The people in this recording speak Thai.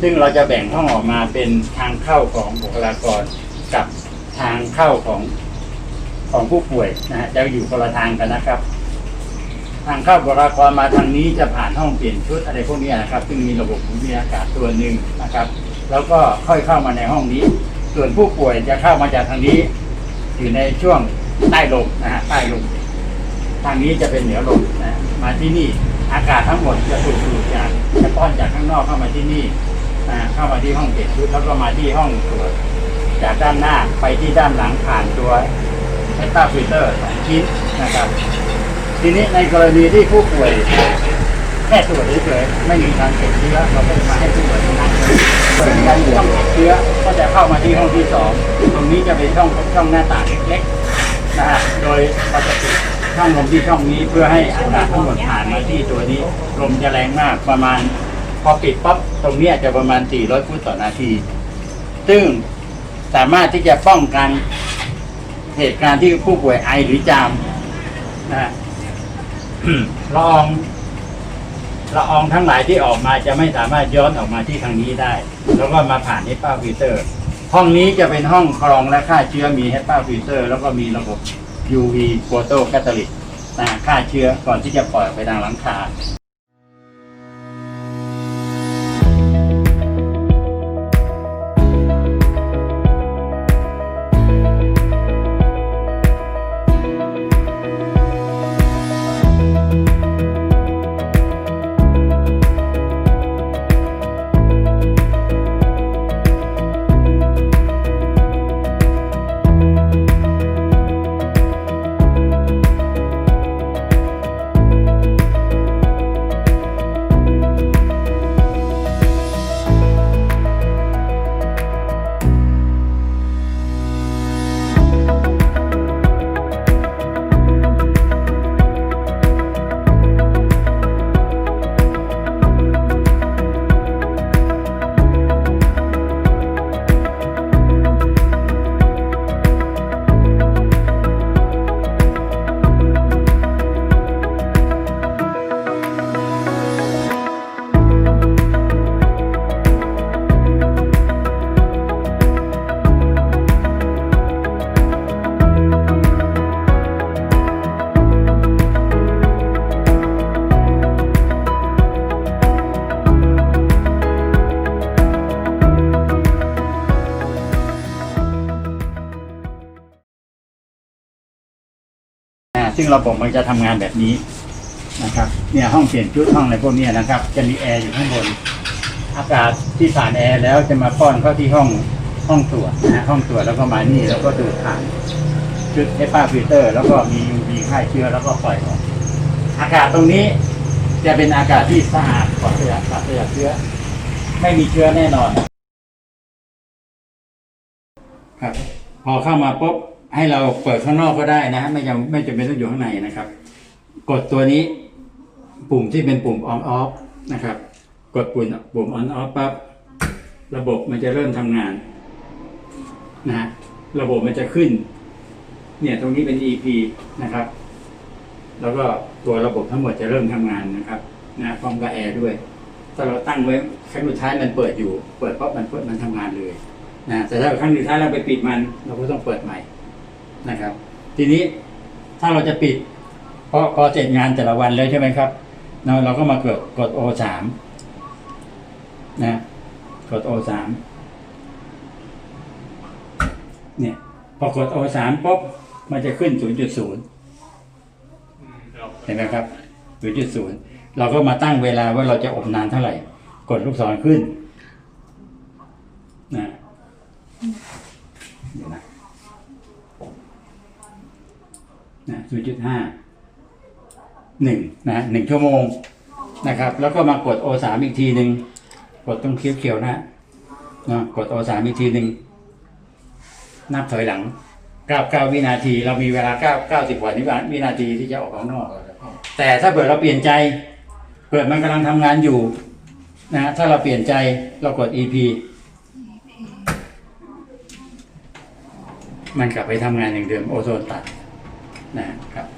ซึ่งเราจะแบ่งห้องออกมาเป็นทางเข้าของบุคลากรกับทางเข้าของของผู้ป่วยนะฮะจะอยู่คนละทางกันนะครับ ทางเข้าบุคลากรมาทางนี้จะผ่านห้องเปลี่ยนชุดอะไรพวกนี้นะครับ ซึ่งมีระบบหมุนเวียนอากาศตัวหนึ่งนะครับ แล้วก็ค่อยเข้ามาในห้องนี้ ส่วนผู้ป่วยจะเข้ามาจากทางนี้ อยู่ในช่วงใต้ลมนะฮะใต้ลมทางนี้จะเป็นเหนือลมนะมาที่นี่อากาศทั้งหมดจะถูกดูดจากจะป้อนจากข้างนอกเข้ามาที่นี่ นะเข้ามาที่ห้องเก็บชุดแล้วก็มาที่ห้องตรวจจากด้านหน้าไปที่ด้านหลังผ่านตัวเอตาฟิลเตอร์สองชิ้นนะครับ ทีนี้ในกรณีที่ผู้ป่วยแค่ตรวจเฉยๆไม่มีการเก็บเชื้อเราก็จะมาให้ผู้ป่วยนั้นเลยเปิดการช่องเก็บเชื้อก็จะเข้ามาที่ห้องที่สองตรงนี้จะเป็นช่องช่องหน้าต่างเล็กๆนะฮะโดยเราจะปิดช่องลมที่ช่องนี้เพื่อให้อากาศทั้งหมดผ่านมาที่ตัวนี้ลมจะแรงมากประมาณ พอปิดปั๊บตรงเนี้ยจะประมาณ 400 ฟุตต่อนาที ซึ่งสามารถที่จะป้องกันเหตุการณ์ที่ผู้ป่วยไอหรือจามนะละอองละอองทั้งหลายที่ออกมาจะไม่สามารถย้อนออกมาที่ทางนี้ได้ แล้วก็มาผ่านเฮปาฟิลเตอร์ ห้องนี้จะเป็นห้องกรองและฆ่าเชื้อมีเฮปาฟิลเตอร์ แล้วก็มีระบบ UV โฟโตแคตาลิสฆ่าเชื้อก่อนที่จะปล่อยไปทางหลังคา ซึ่งระบบมันจะทำงานแบบนี้นะครับ เนี่ยห้องเปลี่ยนชุดห้องอะไรพวกนี้นะครับ จะมีแอร์อยู่ข้างบน อากาศที่ผ่านแอร์แล้วจะมาป้อนเข้าที่ห้องห้องตรวจนะห้องตรวจแล้วก็มานี่แล้วก็ดูดผ่านชุดเอปาฟิลเตอร์ แล้วก็มี UV ฆ่าเชื้อแล้วก็ปล่อยออกอากาศตรงนี้จะเป็นอากาศที่สะอาดปลอดจากปราศจากเชื้อ ไม่มีเชื้อแน่นอน ครับ พอเข้ามาปุ๊บ ให้เราเปิดข้างนอกก็ได้นะไม่จำไม่จำเป็นต้องอยู่ข้างในนะครับ กดตัวนี้ปุ่มที่เป็นปุ่ม on off นะครับ กดปุ่มปุ่ม on off ปั๊บระบบมันจะเริ่มทำงานนะฮะระบบมันจะขึ้น เนี่ยตรงนี้เป็น EP นะครับ แล้วก็ตัวระบบทั้งหมดจะเริ่มทำงานนะครับนะพร้อมกับแอร์ด้วยถ้าเราตั้งไว้ครั้งสุดท้ายมันเปิดอยู่ เปิดปั๊บมันเปิดมันทำงานเลยนะแต่ถ้าครั้งสุดท้ายเราไปปิดมัน เราก็ต้องเปิดใหม่ นะครับ ทีนี้ถ้าเราจะปิดเพราะพอเสร็จงานแต่ละวันแล้วใช่ไหมครับเราเราก็มากดกด O สามนะกด O สามเนี่ยพอกด O สามปุ๊บมันจะขึ้น 0.0 เห็นไหมครับ 0.0 เราก็มาตั้งเวลาว่าเราจะอบนานเท่าไหร่ กดลูกศรขึ้นนะเดี๋ยวนะ นะ0.5หนึ่งนะหนึ่งชั่วโมงนะครับ แล้วก็มากด O สามอีกทีหนึ่งกดตรงเขียวๆนะนะกด O สามอีกทีหนึ่งนับถอยหลังเก้าเก้าวินาที เรามีเวลาเก้าเก้าสิบกว่าวินาทีที่จะออกข้างนอก แต่ถ้าเกิดเราเปลี่ยนใจเกิดมันกำลังทำงานอยู่นะถ้าเราเปลี่ยนใจเรากด EP มันกลับไปทำงานอย่างเดิมโอโซนตัด นะครับ